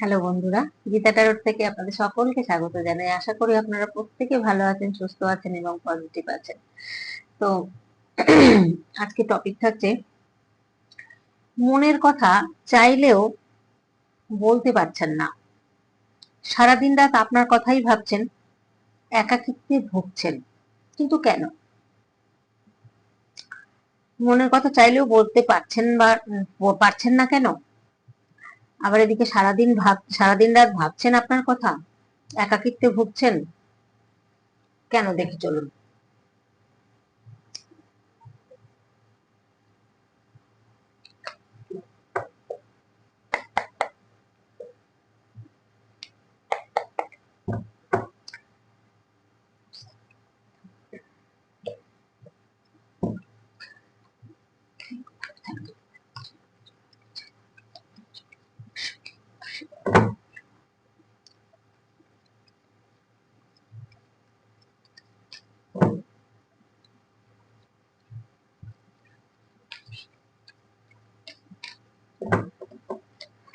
Hello বন্ধুরা, Gita tarot থেকে আপনাদের সকলকে স্বাগত জানাই। আশা করি আপনারা প্রত্যেকে ভালো আছেন, সুস্থ আছেন এবং পজিটিভ আছেন। তো, আজকে টপিক থাকছে, মনের কথা চাইলেও বলতে পারছেন না। সারাদিন রাত আপনার কথাই ভাবছেন, একাকিত্বে ভুগছেন। কিন্তু কেন? মনের কথা চাইলেও বলতে পারছেন বা পারছেন না কেন? আবার এদিকে সারাদিন ভাব সারাদিন রাত ভাবছেন আপনার কথা? একাকিত্বে ভুগছেন? কেন দেখি চলুন।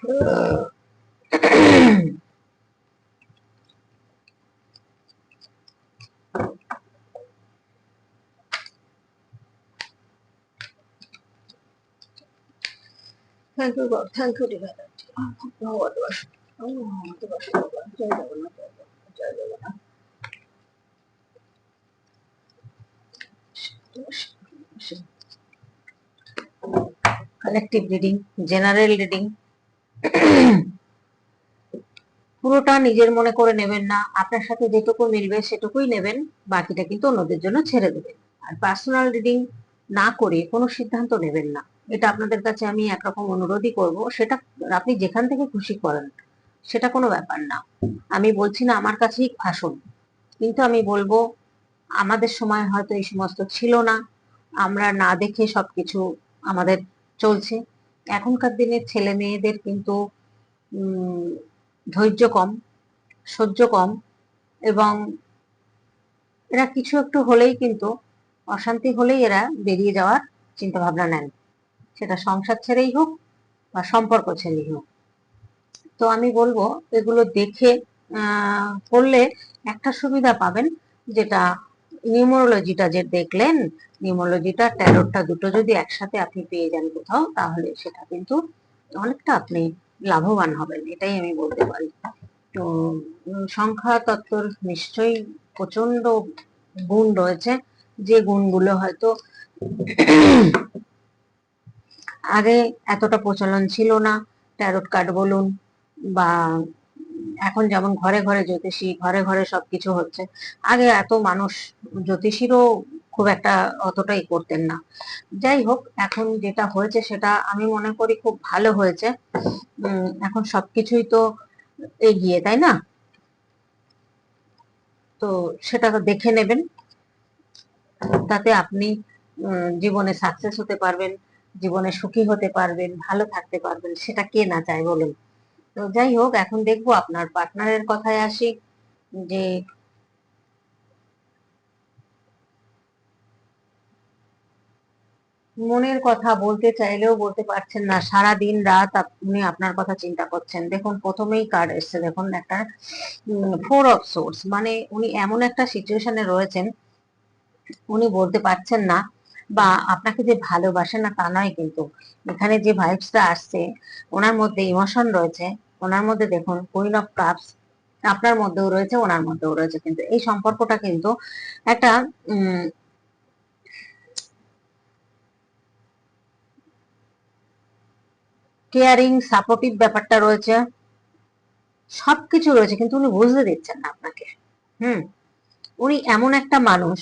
Thank you, God. Thank you, Divine. ভগবত বাস জয় জগন্নাথ জয় Jagannath collective reading general reading পুরোটা নিজের মনে করে নেবেন না। আপনার সাথে যেটুকু মিলবে সেটুকুই নেবেন, বাকিটা কিন্তু অন্যদের জন্য ছেড়ে দেবেন। আর পার্সোনাল রিডিং না করে কোনো সিদ্ধান্ত নেবেন না। এটা আপনাদের কাছে আমি একরকম অনুরোধই করব। সেটা আপনি যেখান থেকে খুশি করেন, সেটা কোনো ব্যাপার না। আমি বলছি না আমার কাছেই আসুন। কিন্তু আমি বলব, আমাদের সময় হয়তো এই সমস্ত ছিল না। আমরা না দেখে সবকিছু আমাদের চলছে। এখনকার দিনের ছেলে মেয়েদের কিন্তু ধৈর্য কম, সহ্য কম এবং এরা কিছু একটু হলেই কিন্তু অশান্তি হলেই এরা বেরিয়ে যাওয়ার চিন্তা ভাবনা নেন। সেটা সংসার ছেড়েই হোক বা সম্পর্ক ছেড়েই হোক। তো আমি বলব, এগুলো দেখে করলে একটা সুবিধা পাবেন যেটা নিউমোরোলজিটা যে দেখলেন, নিউমোরোলজিটা, ট্যারোটটা দুটো যদি একসাথে আপনি পেয়ে যান কোথাও, তাহলে সেটা কিন্তু অনেকটা আপনি লাভবান হবেন, এটাই আমি বলতে পারি। তো সংখ্যা তত্ত্বর নিশ্চয়ই প্রচণ্ড গুণ রয়েছে। যে গুণগুলো হয়তো আগে এতটা প্রচলন ছিল না ট্যারোট কার্ড বলুন বা এখন যেমন ঘরে ঘরে জ্যোতিষী, ঘরে ঘরে সবকিছু হচ্ছে, আগে এত মানুষ জ্যোতিষীরও খুব একটা অতটাই করতেন না। যাই হোক, এখন যেটা হয়েছে সেটা আমি মনে করি খুব ভালো হয়েছে। এখন সবকিছুই তো এগিয়ে, তাই না? তো সেটা তো দেখে নেবেন। তাতে আপনি জীবনে সাকসেস হতে পারবেন, জীবনে সুখী হতে পারবেন, ভালো থাকতে পারবেন, সেটা কে না চায় বলুন? তো যাই হোক, এখন দেখব আপনার পার্টনারের কথায় আসি যে মনের কথা বলতে চাইলেও বলতে পারছেন না। সারা দিন রাত আপনি আপনার কথা চিন্তা করছেন। দেখুন, প্রথমেই কার্ড এসছে। দেখুন, একটা ফোর অফ সোর্স মানে উনি এমন একটা সিচুয়েশনে রয়েছেন, উনি বলতে পারছেন না, বা আপনাকে যে ভালোবাসে না তা নয় কিন্তু। এখানে যে ভাইবসটা আসছে, ওনার মধ্যে ইমোশন রয়েছে, ওনার মধ্যে দেখুন কুইন অফ কাপস আপনার মধ্যেও রয়েছে, ওনার মধ্যেও রয়েছে। কিন্তু এই সম্পর্কটা কিন্তু একটা কেয়ারিং সাপোর্টিভ ব্যাপারটা রয়েছে। সবকিছু রয়েছে, কিন্তু উনি বুঝতে দিচ্ছেন না আপনাকে। হুম? উনি এমন একটা মানুষ,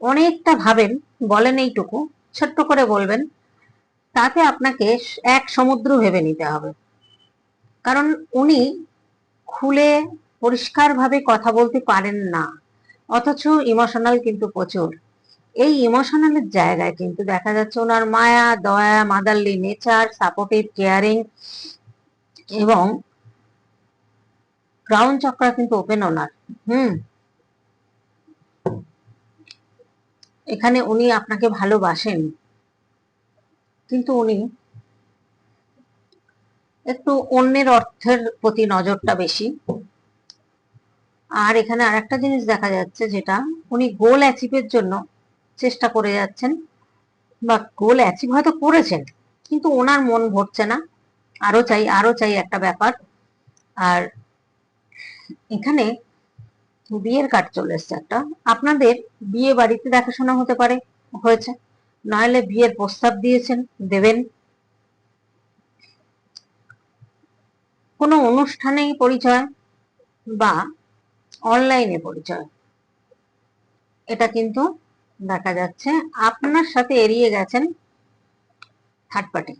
অনেকটা ভাবেন, বলেন এইটুকু, ছোট্ট করে বলবেন, তাতে আপনাকে এক সমুদ্র ভেবে নিতে হবে। কারণ উনি খুলে পরিষ্কারভাবে কথা বলতে পারেন না, অথচ ইমোশনাল কিন্তু প্রচুর। এই ইমোশনালের জায়গায় কিন্তু দেখা যাচ্ছে ওনার মায়া, দয়া, মাদারলি নেচার সাপোর্টিভ কেয়ারিং এবং ক্রাউন চক্র কিন্তু ওপেন ওনার হুম? এখানে উনি আপনাকে ভালোবাসেন। কিন্তু উনি একটু অন্যের অর্থের প্রতি নজরটা বেশি। আর এখানে আর একটা জিনিস দেখা যাচ্ছে যেটা উনি গোল অ্যাচিভের জন্য চেষ্টা করে যাচ্ছেন বা গোল অ্যাচিভ হয়তো করেছেন, কিন্তু ওনার মন ভরছে না। আরও চাই আরও চাই একটা ব্যাপার। আর এখানে বিয়ের কার্ড চলে এসছে একটা। আপনাদের বিয়ে বাড়িতে দেখাশোনা হতে পারে, হয়েছে। নাহলে বিয়ের প্রস্তাব দিয়েছেন, দেবেন। কোনো অনুষ্ঠানেই পরিচয় বা অনলাইনে পরিচয়, এটা কিন্তু দেখা যাচ্ছে, আপনার সাথে এড়িয়ে গেছেন থার্ড পার্টি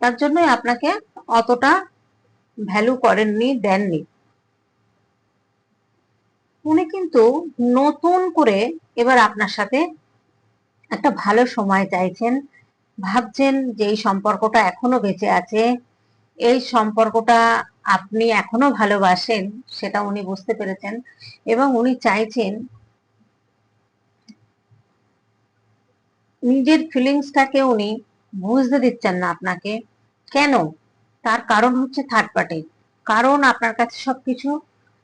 তার জন্যই আপনাকে অতটা ভ্যালু করেননি, দেননি। উনি কিন্তু নতুন করে এবার আপনার সাথে একটা ভালো সময় চাইছেন। ভাবছেন যে এই সম্পর্কটা এখনও বেঁচে আছে, এই সম্পর্কটা আপনি এখনও ভালোবাসেন, সেটা উনি বুঝতে পেরেছেন এবং উনি চাইছেন নিজের ফিলিংসটাকে উনি বুঝতে দিচ্ছেন না আপনাকে। কেন? তার কারণ হচ্ছে থার্ড পার্টি কারণ আপনার কাছে সবকিছু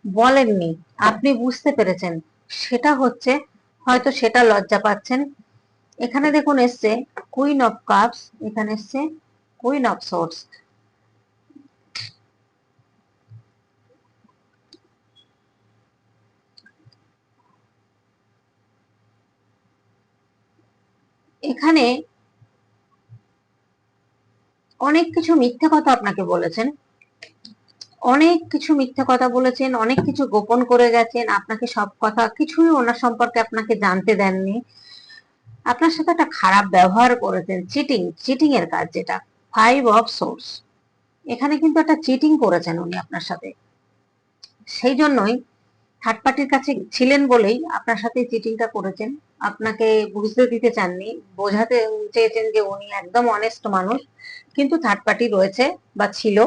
বলেননি। আপনি বুঝতে পেরেছেন। সেটা হচ্ছে, হয়তো সেটা লজ্জা পাচ্ছেন। এখানে দেখুন এসছে কুইন অফ কাপস এখানে এসছে কুইন অফ সোর্স এখানে অনেক কিছু মিথ্যে কথা আপনাকে বলেছেন। অনেক কিছু মিথ্যে কথা বলেছেন, অনেক কিছু গোপন করে গেছেন, আপনাকে সব কথা কিছুই ওনার সম্পর্কে আপনাকে জানতে দেননি। আপনার সাথে একটা খারাপ ব্যবহার করেছেন চিটিং চিটিং এর কাজ যেটা ফাইভ অফ সোর্স এখানে কিন্তু একটা চিটিং করেছেন উনি আপনার সাথে। সেই জন্যই থার্ড পার্টির কাছে ছিলেন বলেই আপনার সাথে চিটিংটা করেছেন। আপনাকে বুঝতে দিতে চাননি, বোঝাতে চেয়েছেন যে উনি একদম অনেস্ট মানুষ, কিন্তু থার্ড পার্টি রয়েছে বা ছিল।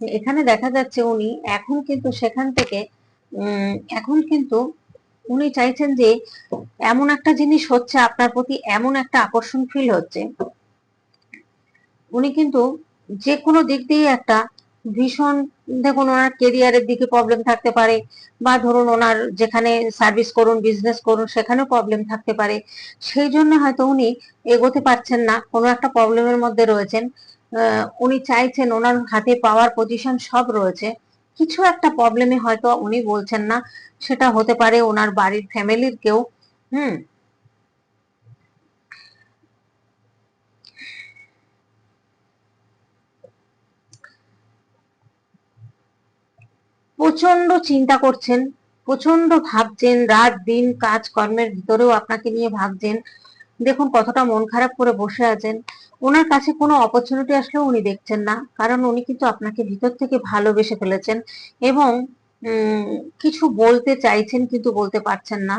এখানে দেখা যাচ্ছে উনি এখন কিন্তু সেখান থেকে এখন কিন্তু উনি চাইছেন যে এমন একটা জিনিস হচ্ছে, আপনার প্রতি এমন একটা আকর্ষণ ফিল হচ্ছে। উনি কিন্তু যে কোনো দিক দিয়ে একটা ভীষণ দেখুন, ওনার কেরিয়ারের দিকে প্রবলেম থাকতে পারে বা ধরুন ওনার যেখানে সার্ভিস করুন বিজনেস করুন, সেখানেও প্রবলেম থাকতে পারে। সেই জন্য হয়তো উনি এগোতে পারছেন না, কোনো একটা প্রবলেমের মধ্যে রয়েছেন। উনি চাইছেন ওনার হাতে পাওয়ার পজিশন সব রয়েছে। কিছু একটা প্রবলেমে হয়তো উনি বলছেন না, সেটা হতে পারে ওনার বাড়ির ফ্যামিলির কেউ, হুম প্রচণ্ড চিন্তা করছেন প্রচণ্ড ভাবছেন, রাত, দিন, কাজ, কর্মের ভিতরেও আপনাকে নিয়ে ভাবছেন। দেখুন কতটা মন খারাপ করে বসে আছেন। ওনার কাছে কোনো অপরচুনিটি আসলেও উনি দেখছেন না, কারণ উনি কিন্তু আপনাকে ভিতর থেকে ভালোবেসে ফেলেছেন এবং কিছু বলতে চাইছেন কিন্তু বলতে পারছেন না।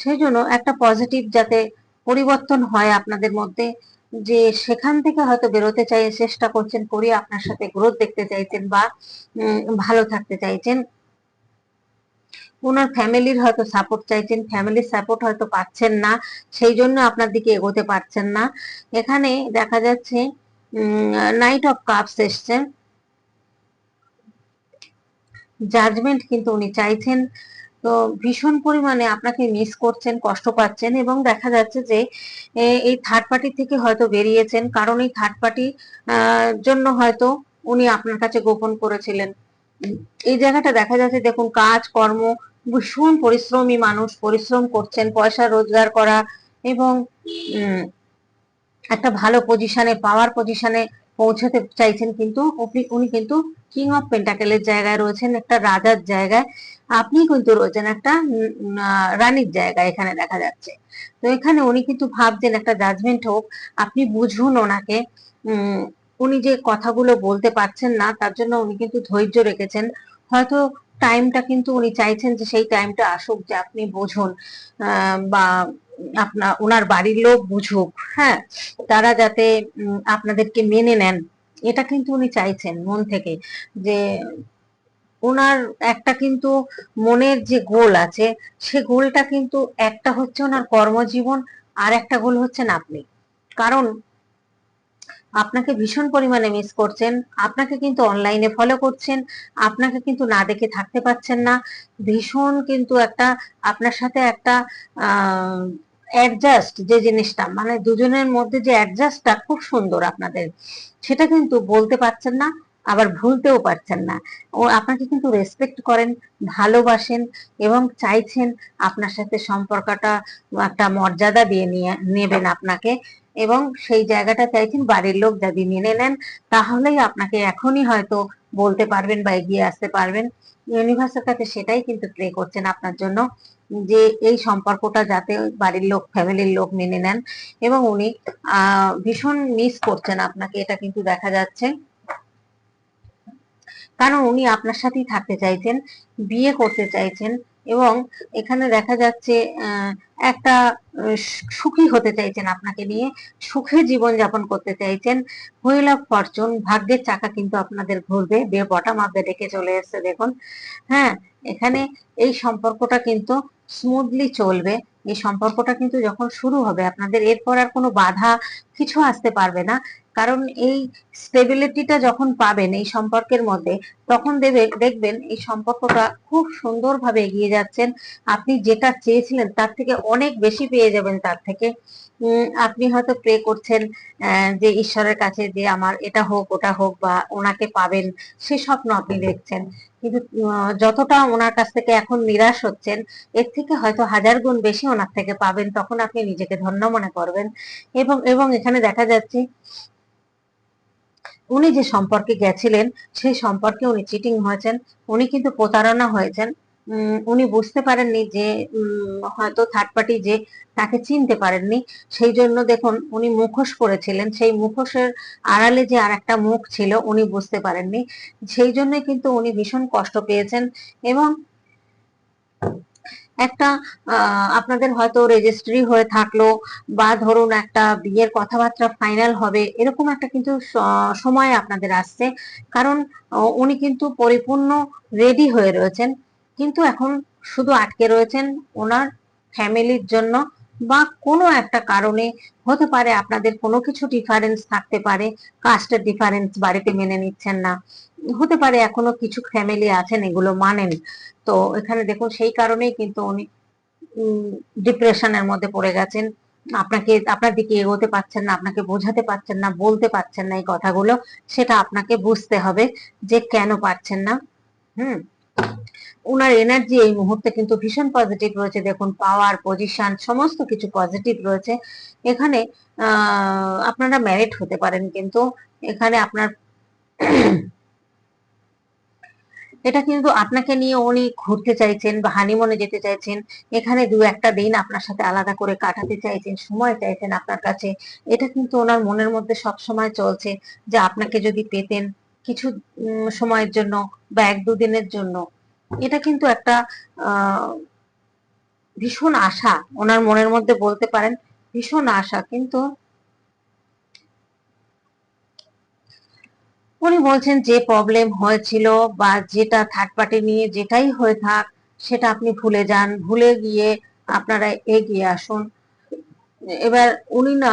সেজন্য একটা পজিটিভ যাতে পরিবর্তন হয় আপনাদের মধ্যে যে সেখান থেকে হয়তো বেরোতে চাই, চেষ্টা করছেন করি আপনার সাথে গ্রোথ দেখতে চাইছেন বা ভালো থাকতে চাইছেন। ওনার ফ্যামিলির হয়তো সাপোর্ট চাইছেন ফ্যামিলির সাপোর্ট হয়তো পাচ্ছেন না, সেই জন্য আপনার দিকে এগোতে পারছেন না। এখানে দেখা যাচ্ছে নাইট অফ কাপস এসছে জাজমেন্ট কিন্তু উনি চাইছেন। তো ভীষণ পরিমাণে আপনাকে মিস করছেন, কষ্ট পাচ্ছেন এবং দেখা যাচ্ছে যে এই থার্ড পার্টি থেকে হয়তো বেরিয়েছেন। কারণ এই থার্ড পার্টি জন্য হয়তো উনি আপনার কাছে গোপন করেছিলেন। এই জায়গাটা দেখা যাচ্ছে, দেখুন, কাজ, কর্ম, ভীষণ পরিশ্রমী মানুষ, পরিশ্রম করছেন, পয়সা রোজগার করা এবং একটা ভালো পজিশনে পাওয়ার পজিশনে পৌঁছাতে চাইছেন কিন্তু উনি কিন্তু কিং অফ পেন্টাকেলের জায়গায় রয়েছেন একটা রাজার জায়গায়। আপনি কিন্তু রয়েছেন একটা রানীর জায়গায় এখানে দেখা যাচ্ছে। তো এখানে উনি কিন্তু ভাবছেন একটা জাজমেন্ট হোক। আপনি বুঝুন ওনাকে। উনি যে কথাগুলো বলতে পারছেন না, তার জন্য উনি কিন্তু ধৈর্য রেখেছেন। হয়তো টাইমটা কিন্তু উনি চাইছেন যে সেই টাইমটা আসুক যে আপনি বুঝুন। বা আপনার ওনার বাড়ির লোক বুঝুক। হ্যাঁ তারা যাতে আপনাদেরকে মেনে নেন। এটা কিন্তু উনি চাইছেন মন থেকে যে ওনার একটা কিন্তু মনের যে গোল আছে, সে গোলটা কিন্তু একটা হচ্ছে ওনার কর্মজীবন আর একটা গোল হচ্ছেন আপনি। কারণ আপনাকে ভীষণ পরিমাণে মিস করছেন, আপনাকে কিন্তু অনলাইনে ফলো করছেন, আপনাকে কিন্তু না দেখে থাকতে পারছেন না। ভীষণ কিন্তু একটা আপনার সাথে একটা অ্যাডজাস্ট যে জিনিসটা মানে দুজনের মধ্যে যে অ্যাডজাস্টটা খুব সুন্দর আপনাদের। সেটা কিন্তু বলতে পারছেন না, আবার ভুলতেও পারছেন না। ও আপনাকে কিন্তু রেসপেক্ট করেন, ভালোবাসেন এবং চাইছেন আপনার সাথে সম্পর্কটা একটা মর্যাদা দিয়ে নিয়ে, নেবেন আপনাকে এবং সেই জায়গাটা চাইছেন বাড়ির লোক যদি মেনে নেন, তাহলেই আপনাকে এখনই হয়তো বলতে পারবেন বা এগিয়ে আসতে পারবেন। ইউনিভার্সের কাছে সেটাই কিন্তু প্রে করছেন আপনার জন্য যে এই সম্পর্কটা যাতে বাড়ির লোক, ফ্যামিলির লোক মেনে নেন এবং উনি ভীষণ মিস করছেন আপনাকে, এটা কিন্তু দেখা যাচ্ছে। কারণ উনি আপনার সাথেই থাকতে চাইছেন, বিয়ে করতে চাইছেন এবং এখানে দেখা যাচ্ছে একটা সুখী হতে চাইছেন আপনাকে নিয়ে, সুখে জীবন যাপন করতে চাইছেন। হুইল অফ ফরচুন ভাগ্যের চাকা কিন্তু আপনাদের ঘুরবে বে বটাম অফ ডেকে চলে এসছে, দেখুন। হ্যাঁ এখানে এই সম্পর্কটা কিন্তু স্মুথলি চলবে। এই সম্পর্কটা কিন্তু যখন শুরু হবে, আপনাদের এরপর আর কোনো বাধা কিছু আসতে পারবে না। কারণ এই স্টেবিলিটিটা যখন পাবেন এই সম্পর্কের মধ্যে, তখন দেবে, দেখবেন এই সম্পর্কটা খুব সুন্দরভাবে এগিয়ে যাচ্ছেন। আপনি যেটা চেয়েছিলেন তার থেকে অনেক বেশি পেয়ে যাবেন তার থেকে। আপনি হয়তো প্রে করছেন যে ঈশ্বরের কাছে যে আমার এটা হোক, ওটা হোক বা ওনাকে পাবেন, সে স্বপ্ন আপনি দেখছেন। কিন্তু যতটা ওনার কাছ থেকে এখন নিরাশ হচ্ছেন, এর থেকে হয়তো হাজার গুণ বেশি ওনার থেকে পাবেন, তখন আপনি নিজেকে ধন্য মনে করবেন। এবং এবং এখানে দেখা যাচ্ছে উনি যে সম্পর্কে গেছিলেন, সেই সম্পর্কে উনি চিটিং হয়েছেন, উনি কিন্তু প্রতারণা হয়েছেন। উনি বুঝতে পারেননি যে হয়তো থার্ড পার্টি যে তাকে চিনতে পারেননি। সেই জন্য দেখুন, উনি মুখোশ পরেছিলেন। সেই মুখোশের আড়ালে যে আর একটা মুখ ছিল, উনি বুঝতে পারেননি। সেই জন্য কিন্তু উনি ভীষণ কষ্ট পেয়েছেন এবং একটা আপনাদের হয়তো রেজিস্ট্রি হয়ে থাকল বা ধরুন একটা বিয়ের কথাবার্তা ফাইনাল হবে, এরকম একটা কিন্তু সময় আপনাদের আসছে। কারণ উনি কিন্তু পরিপূর্ণ রেডি হয়ে রয়েছেন। কিন্তু এখন শুধু আটকে রয়েছেন ওনার ফ্যামিলির জন্য বা কোনো একটা কারণে হতে পারে আপনাদের কোনো কিছু ডিফারেন্স থাকতে পারে। কাস্টের ডিফারেন্স বাড়িতে মেনে নিচ্ছেন না। হতে পারে এখনও কিছু ফ্যামিলি আছেন, এগুলো মানেন। তো এখানে দেখুন, সেই কারণেই কিন্তু উনি ডিপ্রেশনের মধ্যে পড়ে গেছেন। আপনাকে, আপনার দিকে এগোতে পারছেন না, আপনাকে বোঝাতে পারছেন না, বলতে পারছেন না এই কথাগুলো। সেটা আপনাকে বুঝতে হবে যে কেন পারছেন না। হুম? ওনার এনার্জি এই মুহূর্তে কিন্তু ভীষণ পজিটিভ রয়েছে। দেখুন পাওয়ার পজিশন সমস্ত কিছু পজিটিভ রয়েছে। এখানে আপনারা ম্যারিড হতে পারেন কিন্তু এখানে আপনার এটা কিন্তু আপনাকে নিয়ে উনি ঘুরতে চাইছেন বা হানিমনে যেতে চাইছেন। এখানে দু একটা দিন আপনার সাথে আলাদা করে কাটাতে চাইছেন, সময় চাইছেন আপনার কাছে। এটা কিন্তু ওনার মনের মধ্যে সব সময় চলছে যে আপনাকে যদি পেতেন কিছু সময়ের জন্য বা এক দুদিনের জন্য। এটা কিন্তু একটা ভীষণ আশা। ওনার মনের মধ্যে বলতে পারেন, ভীষণ আশা। কিন্তু উনি বলছেন যে প্রবলেম হয়েছিল বা যেটা থার্ড পার্টি নিয়ে যেটাই হয়ে থাক, সেটা আপনি ভুলে যান। ভুলে গিয়ে আপনারা এগিয়ে আসুন। এবার উনি না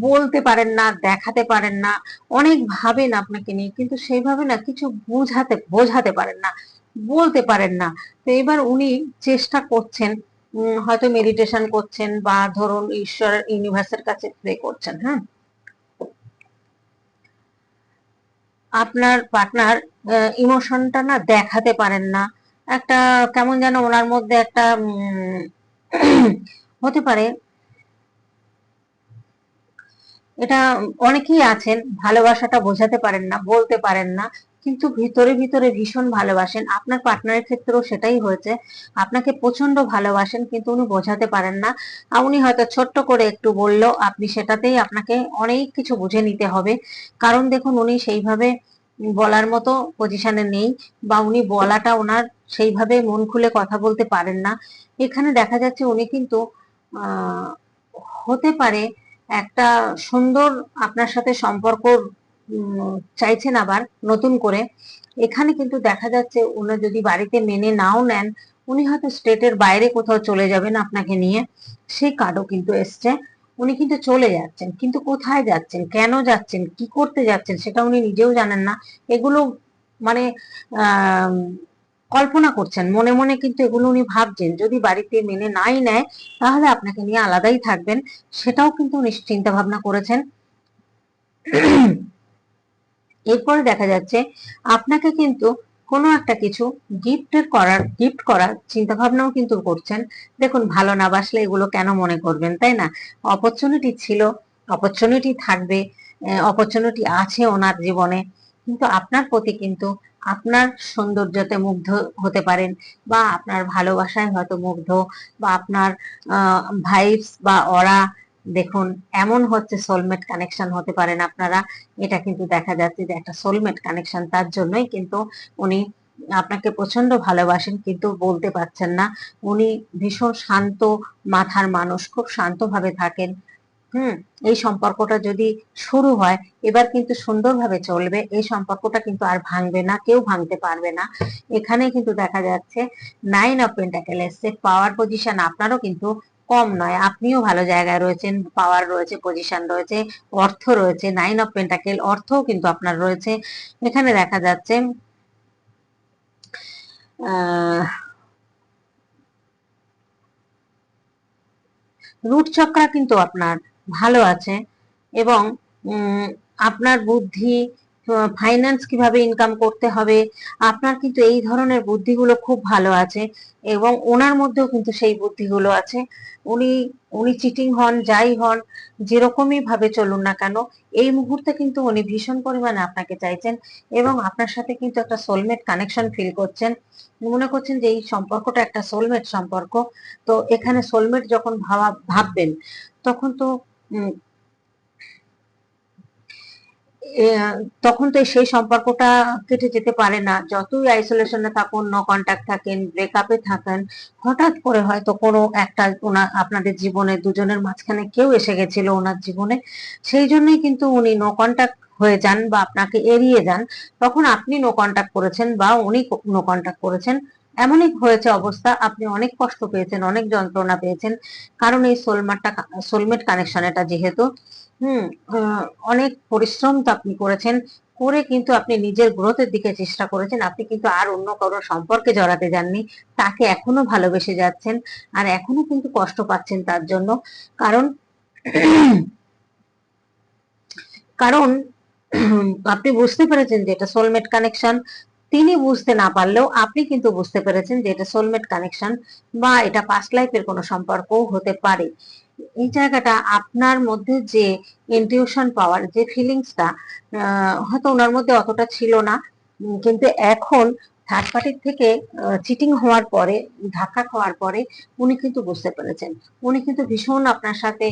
বলতে পারেন না, দেখাতে পারেন না, অনেক ভাবেন আপনাকে নিয়ে, কিন্তু সেইভাবে না কিছু বুঝাতে, বোঝাতে পারেন না, বলতে পারেন না। তো এবার উনি চেষ্টা করছেন হয়তো মেডিটেশন করছেন বা ধরুন ঈশ্বর ইউনিভার্সের কাছে প্রে করছেন হ্যাঁ? আপনার পার্টনার ইমোশনটা না দেখাতে পারেন না। একটা কেমন যেন ওনার মধ্যে একটা হতে পারে। এটা অনেকেই আছেন, ভালোবাসাটা বোঝাতে পারেন না, বলতে পারেন না। কিন্তু ভিতরে ভিতরে ভীষণ ভালোবাসেন। আপনার পার্টনারের ক্ষেত্রেও সেটাই হয়েছে। আপনাকে প্রচণ্ড ভালোবাসেন, কিন্তু উনি বোঝাতে পারেন না। উনি হয়তো ছোট্ট করে একটু বলল, আপনি সেটাতেই আপনাকে অনেক কিছু বুঝে নিতে হবে। কারণ দেখুন, উনি সেইভাবে বলার মতো পজিশনে নেই, বা উনি বলাটা ওনার সেইভাবে মন খুলে কথা বলতে পারেন না। এখানে দেখা যাচ্ছে উনি কিন্তু হতে পারে একটা সুন্দর আপনার সাথে সম্পর্ক চাইছেন আবার নতুন করে। এখানে কিন্তু দেখা যাচ্ছে উনি যদি বাড়িতে মেনে নাও নেন, উনি হয়তো স্টেটের বাইরে কোথাও চলে যাবেন আপনাকে নিয়ে। সেই কার্ডও কিন্তু এসছে। উনি কিন্তু চলে যাচ্ছেন। কিন্তু কোথায় যাচ্ছেন? কেন যাচ্ছেন? কি করতে যাচ্ছেন? সেটা উনি নিজেও জানেন না। এগুলো মানে কল্পনা করছেন। মনে মনে কিন্তু এগুলো উনি ভাবছেন। যদি বাড়িতে মেনে নাই নেয়, তাহলে আপনাকে নিয়ে আলাদাই থাকবেন। সেটাও কিন্তু উনি চিন্তা ভাবনা করেছেন। এরপরে দেখা যাচ্ছে আপনাকে কিন্তু কোনো একটা কিছু গিফটের করার গিফট করার চিন্তা ভাবনাও কিন্তু করছেন। দেখুন, ভালো না বাসলে এগুলো কেন মনে করবেন, তাই না? অপরচুনিটি ছিল অপরচুনিটি থাকবে অপরচুনিটি আছে ওনার জীবনে। কিন্তু আপনার প্রতি কিন্তু আপনার সৌন্দর্যতে মুগ্ধ হতে পারেন বা আপনার ভালোবাসায় হয়তো মুগ্ধ বা আপনার ভাইবস বা অরা দেখুন, এমন হচ্ছে সোলমেট কানেকশন হতে পারেন আপনারা। এটা কিন্তু দেখা যাচ্ছে যে একটা সোলমেট কানেকশন তার জন্যই কিন্তু উনি আপনাকে প্রচণ্ড ভালোবাসেন, কিন্তু বলতে পারছেন না। উনি ভীষণ শান্ত মাথার মানুষ, খুব শান্তভাবে থাকেন। হুম, এই সম্পর্কটা যদি শুরু হয়, এবার কিন্তু সুন্দরভাবে চলবে। এই সম্পর্কটা কিন্তু আর ভাঙবে না, কেউ ভাঙতে পারবে না। এখানে কিন্তু দেখা যাচ্ছে নাইন অফ পেন্টাকেল এসছে পাওয়ার পজিশন আপনারও কিন্তু কম নয়। আপনিও ভালো জায়গায় রয়েছেন পাওয়ার রয়েছে পজিশন রয়েছে, অর্থ রয়েছে নাইন অফ পেন্টাকেল অর্থও কিন্তু আপনার রয়েছে। এখানে দেখা যাচ্ছে রুট চক্রা কিন্তু আপনার ভালো আছে এবং আপনার বুদ্ধি ফাইন্যান্স কীভাবে ইনকাম করতে হবে? আপনার কিন্তু এই ধরনের বুদ্ধিগুলো খুব ভালো আছে এবং ওনার মধ্যেও কিন্তু সেই বুদ্ধিগুলো আছে। উনি উনি চিটিং হন, যাই হন, যেরকমই ভাবে চলুন না কেন, এই মুহূর্তে কিন্তু উনি ভীষণ পরিমাণে আপনাকে চাইছেন এবং আপনার সাথে কিন্তু একটা সোলমেট কানেকশন ফিল করছেন। মনে করছেন যে এই সম্পর্কটা একটা সোলমেট সম্পর্ক। তো এখানে সোলমেট যখন ভাবা, ভাববেন, তখন তো তখন তো সেই সম্পর্কটা কেটে যেতে পারে না। যতই আইসোলেশনে থাকুন ন কন্ট্যাক্ট থাকেন ব্রেকআপে থাকেন, হঠাৎ করে হয়তো কোনো একটা ওনার আপনাদের জীবনে দুজনের মাঝখানে কেউ এসে গেছিল ওনার জীবনে, সেই জন্যই কিন্তু উনি নো কন্ট্যাক্ট হয়ে যান বা আপনাকে এড়িয়ে যান। তখন আপনি নো কন্ট্যাক্ট করেছেন বা উনি নো কন্ট্যাক্ট করেছেন এমনই হয়েছে অবস্থা, আপনি অনেক কষ্ট পেয়েছেন, অনেক যন্ত্রণা পেয়েছেন। কারণ এই সোলমেটটা সোলমেট কানেকশন এটা যেহেতু, হুম অনেক পরিশ্রম তো আপনি করেছেন, করে কিন্তু আপনি নিজের গ্রোথের দিকে চেষ্টা করেছেন, আপনি কিন্তু আর অন্য কারও সম্পর্কে জড়াতে যাননি, তাকে এখনও ভালোবেসে যাচ্ছেন আর এখনও কিন্তু কষ্ট পাচ্ছেন তার জন্য। কারণ কারণ, আপনি বুঝতে পেরেছেন যে এটা সোলমেট কানেকশন তিনি বুঝতে না পারলেও আপনি কিন্তু বুঝতে পেরেছেন যে এটা সোলমেট কানেকশন বা এটা পাস্ট লাইফের কোনো সম্পর্কও হতে পারে। এই জায়গাটা আপনার মধ্যে যে ইনটিউশন পাওয়ার যে ফিলিংসটা হয়তো ওনার মধ্যে অতটা ছিল না। কিন্তু এখন থার্ড পার্টির থেকে চিটিং হওয়ার পরে, ধাক্কা খাওয়ার পরে উনি কিন্তু বুঝতে পেরেছেন। উনি কিন্তু ভীষণ আপনার সাথে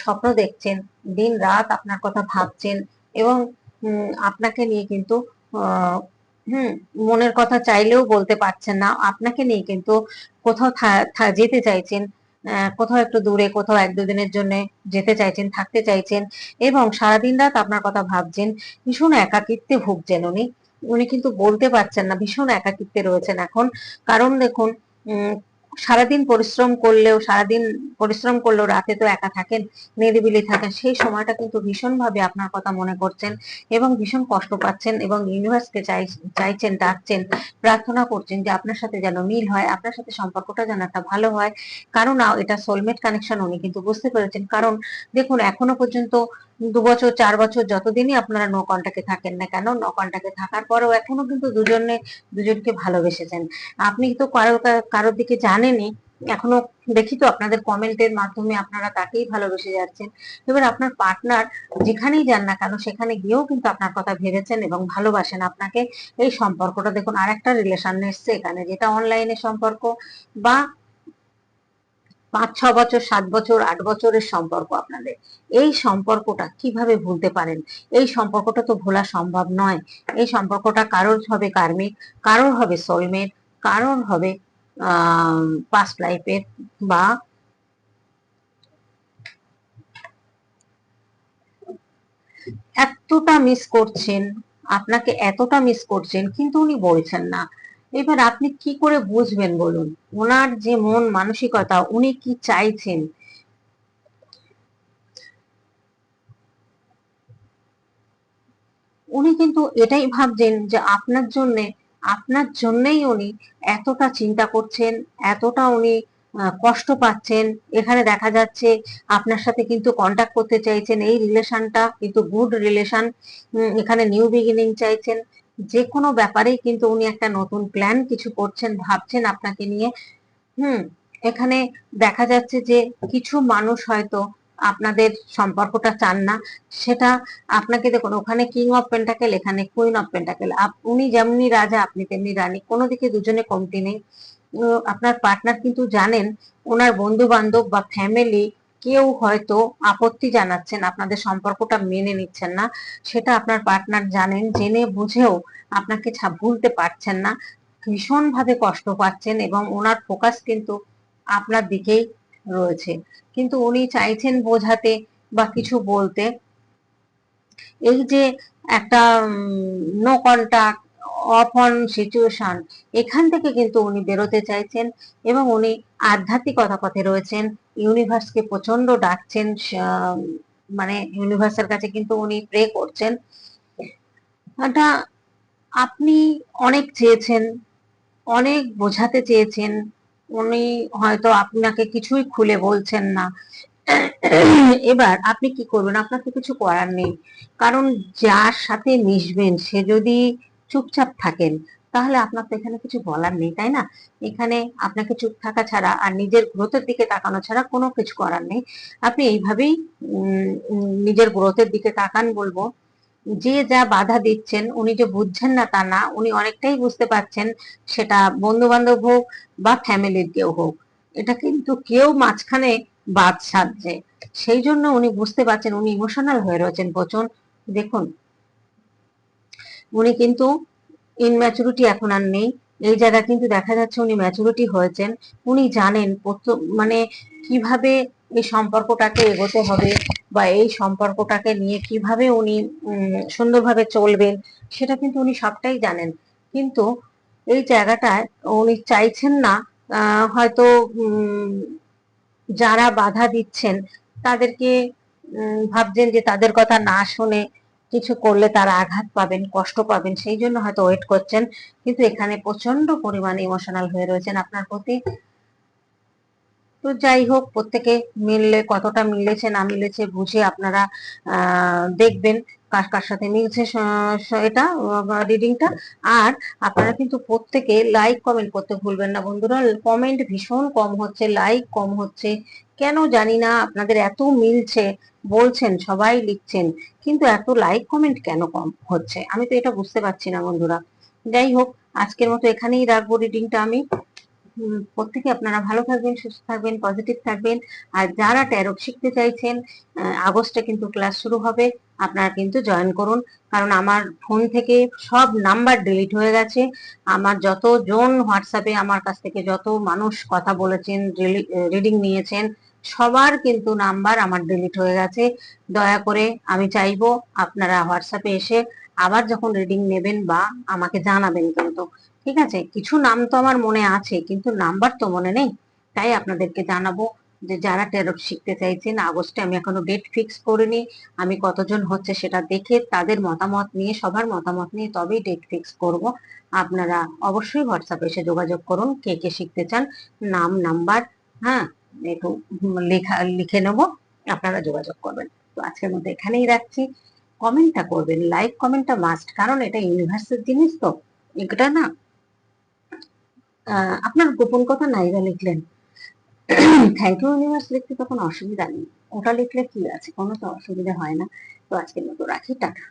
স্বপ্ন দেখছেন, দিন রাত আপনার কথা ভাবছেন এবং আপনাকে নিয়ে কিন্তু হুম, মনের কথা চাইলেও বলতে পারছেন না। আপনাকে নিয়ে কিন্তু কোথাও যেতে চাইছেন কোথাও একটু দূরে, কোথাও এক দুদিনের জন্য যেতে চাইছেন, থাকতে চাইছেন এবং সারাদিন রাত আপনার কথা ভাবছেন, ভীষণ একাকিত্বে ভুগছেন উনি। উনি কিন্তু বলতে পারছেন না, ভীষণ একাকিত্বে রয়েছেন এখন। কারণ দেখুন সারাদিন পরিশ্রম করলেও, সারাদিন পরিশ্রম করলেও রাতে তো একা থাকেন, নিরিবিলি থাকেন, সেই সময়টা কিন্তু ভীষণভাবে আপনার কথা মনে করছেন এবং ভীষণ কষ্ট পাচ্ছেন এবং ইউনিভার্সকে চাই, চাইছেন, ডাকছেন, প্রার্থনা করছেন যে আপনার সাথে যেন মিল হয়, আপনার সাথে সম্পর্কটা যেন একটা ভালো হয়। কারণ এটা সোলমেট কানেকশন উনি কিন্তু বুঝতে পেরেছেন। কারণ, দেখুন, এখনও পর্যন্ত দু বছর, চার বছর যতদিনই আপনারা নো কন্টাক্টে থাকেন না কেন নো থাকার পরেও এখনও কিন্তু দুজনে, দুজনকে ভালোবেসেছেন। আপনি তো কারও কারোর দিকে জানেনই, এখনও দেখি তো আপনাদের কমেন্টের মাধ্যমে আপনারা তাকেই ভালোবেসে যাচ্ছেন। এবার আপনার পার্টনার যেখানেই যান না কেন, সেখানে গিয়েও কিন্তু আপনার কথা ভেবেছেন এবং ভালোবাসেন আপনাকে। এই সম্পর্কটা দেখুন আর একটা রিলেশন এসছে এখানে, যেটা অনলাইনে সম্পর্ক বা পাঁচ, ছ বছর, সাত বছর, আট বছরের সম্পর্ক আপনাদের। এই সম্পর্কটা কীভাবে ভুলতে পারেন? এই সম্পর্কটা তো ভোলা সম্ভব নয়। এই সম্পর্কটা কারোর হবে কার্মিক, কারোর হবে সোলমেট কারোর হবে পাস্ট লাইফের বা এতটা মিস করছেন, আপনাকে এতটা মিস করছেন, কিন্তু উনি বলছেন না। এবার আপনি কি করে বুঝবেন বলুন? ওনার যে মন মানসিকতা, উনি কি চাইছেন? উনি কিন্তু এটাই ভাবছেন যে আপনার জন্য, আপনার জন্যই উনি এতটা চিন্তা করছেন, এতটা উনি কষ্ট পাচ্ছেন। এখানে দেখা যাচ্ছে আপনার সাথে কিন্তু কন্ট্যাক্ট করতে চাইছেন। এই রিলেশনটা কিন্তু গুড রিলেশন এখানে নিউ বিগিনিং চাইছেন। যে কোনো ব্যাপারেই কিন্তু উনি একটা নতুন প্ল্যান কিছু করছেন, ভাবছেন আপনাকে নিয়ে। হুম, এখানে দেখা যাচ্ছে যে কিছু মানুষ হয়তো আপনাদের সম্পর্কটা চান না। সেটা আপনাকে দেখুন, ওখানে কিং অফ পেন্টাকেল এখানে কুইন অফ পেন্টাকেল উনি যেমনি রাজা, আপনি তেমনি রানী। কোনো দিকে দুজনে কমতি নেই। আপনার পার্টনার কিন্তু জানেন, ওনার বন্ধু বান্ধব বা ফ্যামিলি কেউ হয়তো আপত্তি জানাচ্ছেন, আপনাদের সম্পর্কটা মেনে নিচ্ছেন না, সেটা আপনার পার্টনার জানেন, জেনে বুঝেও আপনাকে ভুলতে পারছেন না ভীষণ ভাবে কষ্ট পাচ্ছেন এবং ওনার ফোকাস কিন্তু আপনার দিকেই রয়েছে। কিন্তু উনি চাইছেন বোঝাতে বা কিছু বলতে। এই যে একটা no contact off on situation এখান থেকে কিন্তু উনি বেরোতে চাইছেন এবং উনি আধ্যাত্মিকতা পথে রয়েছেন। ইউনিভার্সকে প্রচণ্ড ডাকছেন মানে ইউনিভার্সের কাছে কিন্তু উনি প্রে করছেন। এটা আপনি অনেক চেয়েছেন, অনেক বোঝাতে চেয়েছেন, উনি হয়তো আপনাকে কিছুই খুলে বলছেন না। এবার আপনি কি করবেন? আপনার তো কিছু করার নেই। কারণ যার সাথে মিশবেন, সে যদি চুপচাপ থাকেন তাহলে আপনার তো এখানে কিছু বলার নেই, তাই না? এখানে আপনাকে চুপ থাকা ছাড়া আর নিজের গ্রোথের দিকে তাকানো ছাড়া কোনো কিছু করার নেই। আপনি এইভাবেই নিজের গ্রোথের দিকে তাকান বলব। যে যা বাধা দিচ্ছেন, উনি যে বুঝছেন না তা না, উনি অনেকটাই বুঝতে পারছেন সেটা বন্ধু বান্ধব হোক বা ফ্যামিলির কেউ হোক। এটা কিন্তু কেউ মাঝখানে বাদ সাধছে সেই জন্য উনি বুঝতে পারছেন, উনি ইমোশনাল হয়ে রয়েছেন প্রচুর দেখুন, উনি কিন্তু ইনম্যাচুরিটি এখন আর নেই। এই জায়গা কিন্তু দেখা যাচ্ছে উনি ম্যাচুরিটি হয়েছেন। উনি জানেন মানে কীভাবে এই সম্পর্কটাকে এগোতে হবে বা এই সম্পর্কটাকে নিয়ে কীভাবে উনি সুন্দরভাবে চলবেন, সেটা কিন্তু উনি সবটাই জানেন। কিন্তু এই জায়গাটায় উনি চাইছেন না হয়তো যারা বাধা দিচ্ছেন, তাদেরকে ভাবছেন যে তাদের কথা না শুনে কিছু করলে তারা আঘাত পাবেন, কষ্ট পাবেন, সেই জন্য হয়তো ওয়েট করছেন। কিন্তু এখানে প্রচণ্ড পরিমাণে ইমোশনাল হয়ে রয়েছেন আপনার প্রতি। তো যাই হোক, প্রত্যেকে মিললে, কতটা মিলেছে, না মিলেছে বুঝে আপনারা দেখবেন কার কার সাথে মিলছে এটা রিডিংটা আর আপনারা কিন্তু প্রত্যেকে লাইক কমেন্ট করতে ভুলবেন না বন্ধুরা। কমেন্ট ভীষণ কম হচ্ছে লাইক কম হচ্ছে। কেন জানি না, আপনাদের এত মিলছে। বলছেন, সবাই লিখছেন, কিন্তু এত লাইক কমেন্ট কেন কম হচ্ছে? আমি তো এটা বুঝতে পারছি না বন্ধুরা। যাই হোক, আজকের মতো এখানেই রাখব রিডিংটা আমি। প্রত্যেকে আপনারা ভালো থাকবেন, সুস্থ থাকবেন পজিটিভ থাকবেন। আর যারা ট্যারোট শিখতে চাইছেন আগস্টে কিন্তু ক্লাস শুরু হবে। আপনারা কিন্তু জয়েন করুন। কারণ আমার ফোন থেকে সব নাম্বার ডিলিট হয়ে গেছে। আমার যত জন হোয়াটসঅ্যাপে আমার কাছ থেকে যত মানুষ কথা বলেছেন রিডিং নিয়েছেন সবার কিন্তু নাম্বার আমার ডিলিট হয়ে গেছে। দয়া করে আমি চাইব আপনারা হোয়াটসঅ্যাপে এসে আবার যখন রিডিং নেবেন বা আমাকে জানাবেন কিন্তু। ঠিক আছে? কিছু নাম তো আমার মনে আছে, কিন্তু নাম্বার তো মনে নেই। তাই আপনাদেরকে জানাব যে যারা ট্যারট শিখতে চাইছেন, আগস্টে আমি এখনও ডেট ফিক্স করিনি। আমি কতজন হচ্ছে সেটা দেখে তাদের মতামত নিয়ে, সবার মতামত নিয়ে তবেই ডেট ফিক্স করব। আপনারা অবশ্যই হোয়াটসঅ্যাপে এসে যোগাযোগ করুন, কে কে শিখতে চান, নাম নাম্বার হ্যাঁ? একটু লেখা, লিখে নেব, আপনারা যোগাযোগ করবেন। তো আজকের মধ্যে এখানেই রাখছি। কমেন্টটা করবেন, লাইক কমেন্টটা মাস্ট কারণ এটা ইউনিভার্সের জিনিস তো, এটা না আপনার গোপন কথা নাইরা লিখলেন। থ্যাংক ইউ ইউনিভার্স লিখতে তো কোনো অসুবিধা নেই। ওটা লিখলে কি আছে? কোনো তো অসুবিধা হয় না। তো আজকের মতো রাখি, টাটা।